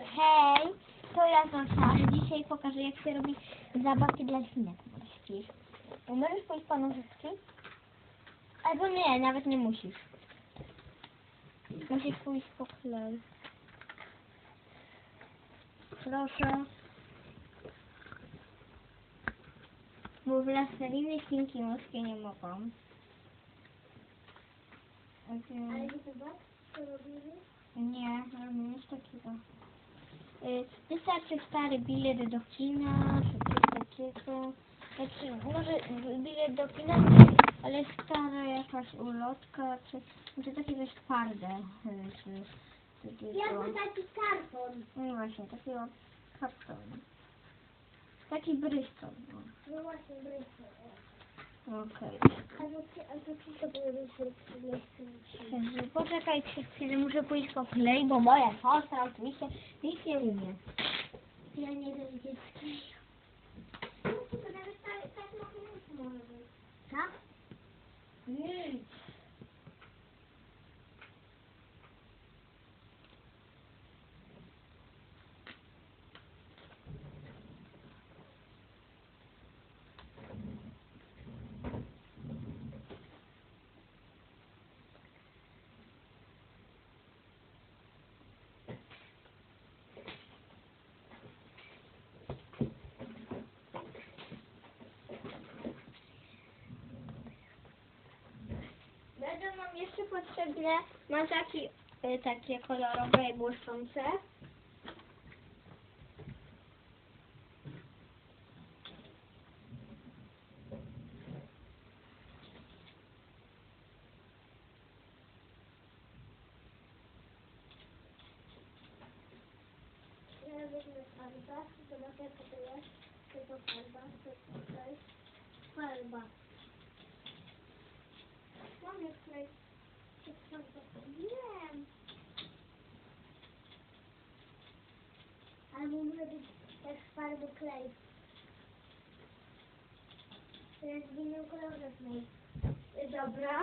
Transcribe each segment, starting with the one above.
Hej, to ja Zosia. Dzisiaj pokażę jak się robi zabawki dla świnek morskich. Możesz pójść po nożyczki? Albo nie, nawet nie musisz. Musisz pójść po klej. Proszę. Bo plasteriny świnki morskie nie mogą. Ale nie zobacz, co robimy? Nie, robimy coś takiego. Y, Wystarczy stary bilet do kina, czy coś takiego. Znaczy, może bilet do kina, ale stara jakaś ulotka, czy, czy takie coś twarde. y, Czy, takiego, Jakby taki karton. no właśnie, takiego kartonu. Taki brystol. no. No właśnie, brytwy. Okej. A to ci- a to ci to były brytwy. Także Poczekaj przez chwilę, muszę pójść po klej, bo moja siostra oczywiście nic nie umie. Ja nie wiem, gdzie skleił. No to nawet tak, tak nam jeszcze potrzebne mazaki y, takie kolorowe i błyszczące. Zobaczę co to jest. Czy to farba, czy to jest farba. To farba? Wiem. Albo może być też farby klej. To jest w innym kolorze klej. Dobra.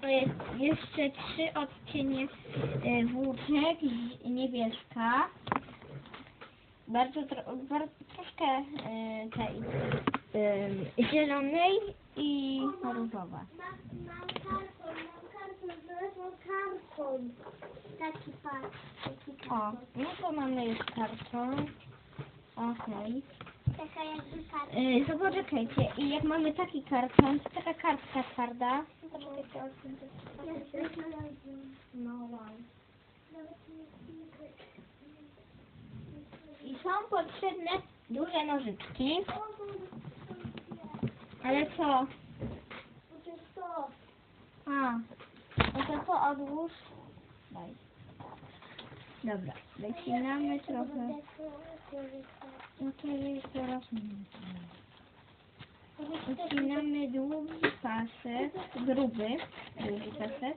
To jest jeszcze trzy odcienie y, włóczek, niebieska. Bardzo, tro, bardzo troszkę y, tej y, zielonej i różowa. Mam, karton, mam karton, znalazłam karton. Taki patrz, taki O, karton. no to mamy już karton. Okej. Taka jakby karton. Y, To poczekajcie, i jak mamy taki karton, to taka kartka twarda. Ja znalazłam. I są potrzebne duże nożyczki. Ale co? to jest to. A, no to to odłóż. Daj. Dobra, wycinamy trochę. No to jest teraz Wycinamy długi pasek, gruby, długi pasek.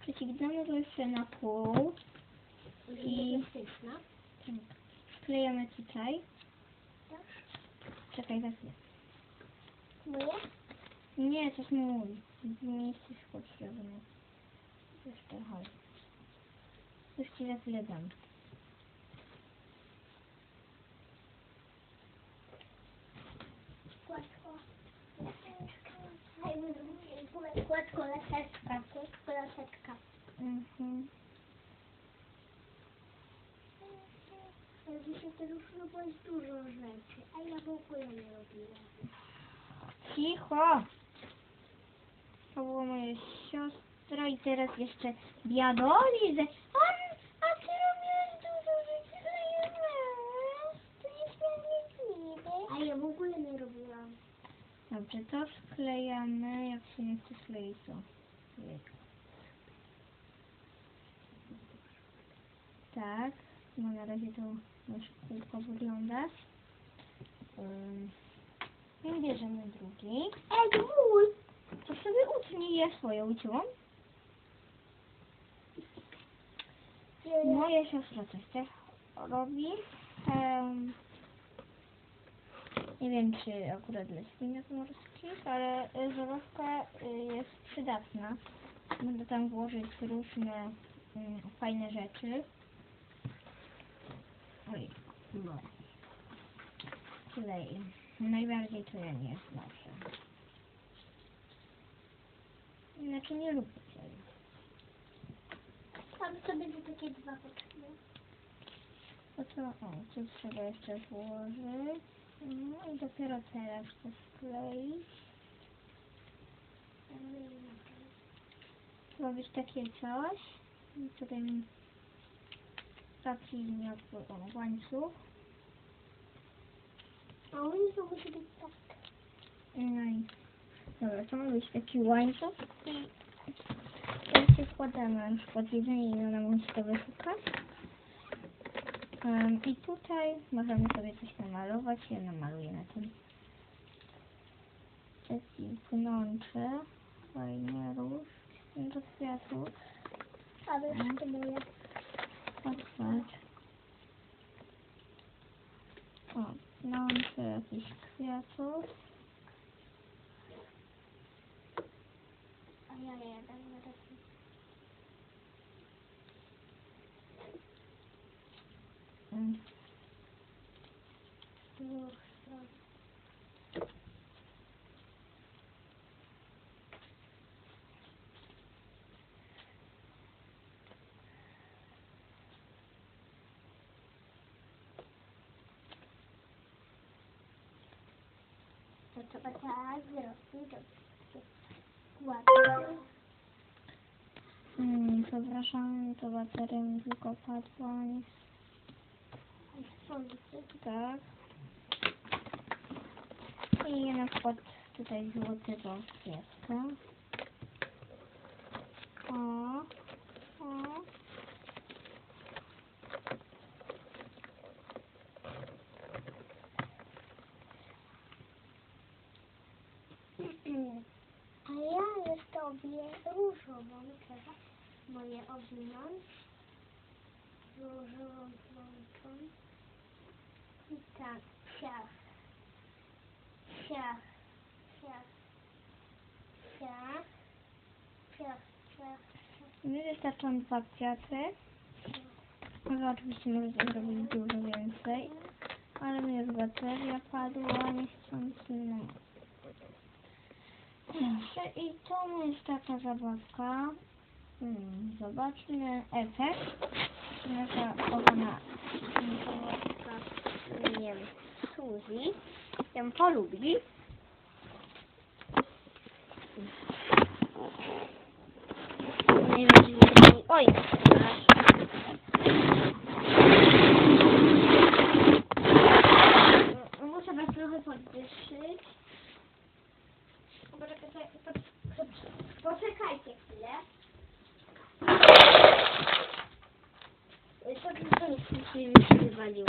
Przecignamy go jeszcze na pół i wklejamy tutaj. Czekaj, chwilę. Moje? Nie, to jest mój. Nie jesteś potrzebny. Jeszcze chodź. Już ci za chwilę dam. Kładko, laseczka. Kładko, laseczka. Mhm. To już robiłeś dużo rzeczy, a ja w ogóle nie robiłam. Cicho! To było moje siostro i teraz jeszcze biadolizę. On, a ty robiłeś dużo rzeczy, ale ja nie. To niesprawiedliwe. A ja w ogóle nie robiłam. Dobrze, to sklejamy, jak się nie chce skleić, to. Tak, no na razie to nasze kółko wygląda. I bierzemy drugi. Ej, mój! To sobie utnij, ja swoje uciąłam. Moja siostra coś też robi. Em, nie wiem, czy akurat dla świniak morskich, ale zabawka y, jest przy przydatna. Można tam włożyć różne mm, fajne rzeczy. No. Klej. Najbardziej to ja nie znoszę. Znaczy nie lubię kleju. Tam sobie do takie dwa potrzebne. No to, o, tu trzeba jeszcze włożyć. No i dopiero teraz to skleić. Być takie coś. I tutaj taki nie o, łańcuch. A to musi być tak. No i dobra, to ma być taki łańcuch i teraz się wkładamy na przykład jedzenie i ona musi to wyszukać. Um, I tutaj możemy sobie coś namalować. Ja namaluję na tym taki pnączy. Fajnie róż do kwiatów. Ale to moje. Otwórz. O, pnączy jakichś kwiatów. A ja jeden. Mm. Już to. To trzeba tak zrobić, się ładnie. Mm, przepraszam, to bateria mi tylko padła. Tak. I na przykład tutaj złotego kwiatka. O, o. A tobie różową trzeba moje owinąć. Różową plączą. I tak, siach. Siach, siach, siach, siach, siach, dwa kwiaty. Ale oczywiście możecie zrobić dużo więcej. Ale mi już bateria padła niechcący. No. Dobrze, i to jest taka zabawka. Hmm, zobaczmy efekt. Nasza kochana zabawka, nie wiem, Suzy ją polubi. Nie wiem, czy. Oj, przepraszam. Muszę was trochę podwyższyć. Poczekajcie, poczekajcie chwilę. Co to co mi się wywaliło? Chyba jakieś Ja wypatrzę. żeby nic nie uważać jeszcze. O jest, tego kogo.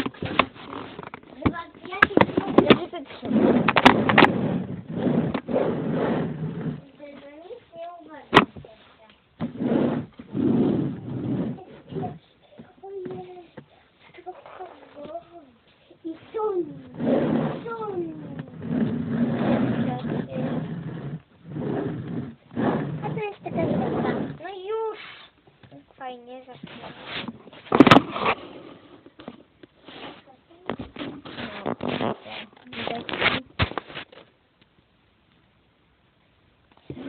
I sun, sun. A to jest taka. No już! Fajnie, zaczynamy. No, widać.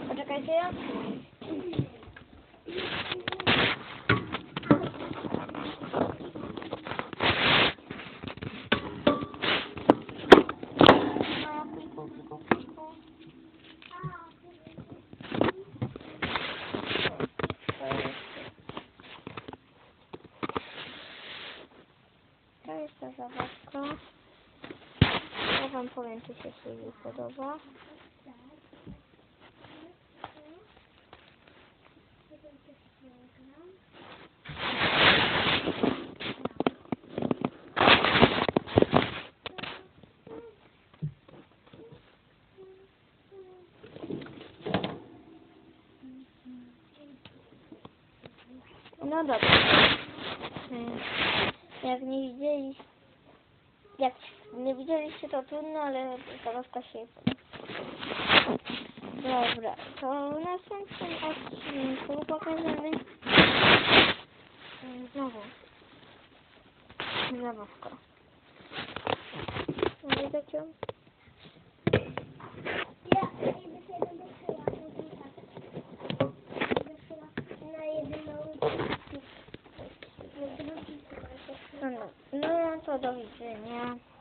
Poczekajcie. No, pliku, pliku, pliku. To jest, to jest ta zabawka. Ja wam czy się jej podoba. No dobra. Hmm. Jak nie widzieliście, jak nie widzieliście to trudno, ale zabawka się. Dobra, to w następnym odcinku pokażemy znowu Na drugi chyba. No, no, no to do widzenia.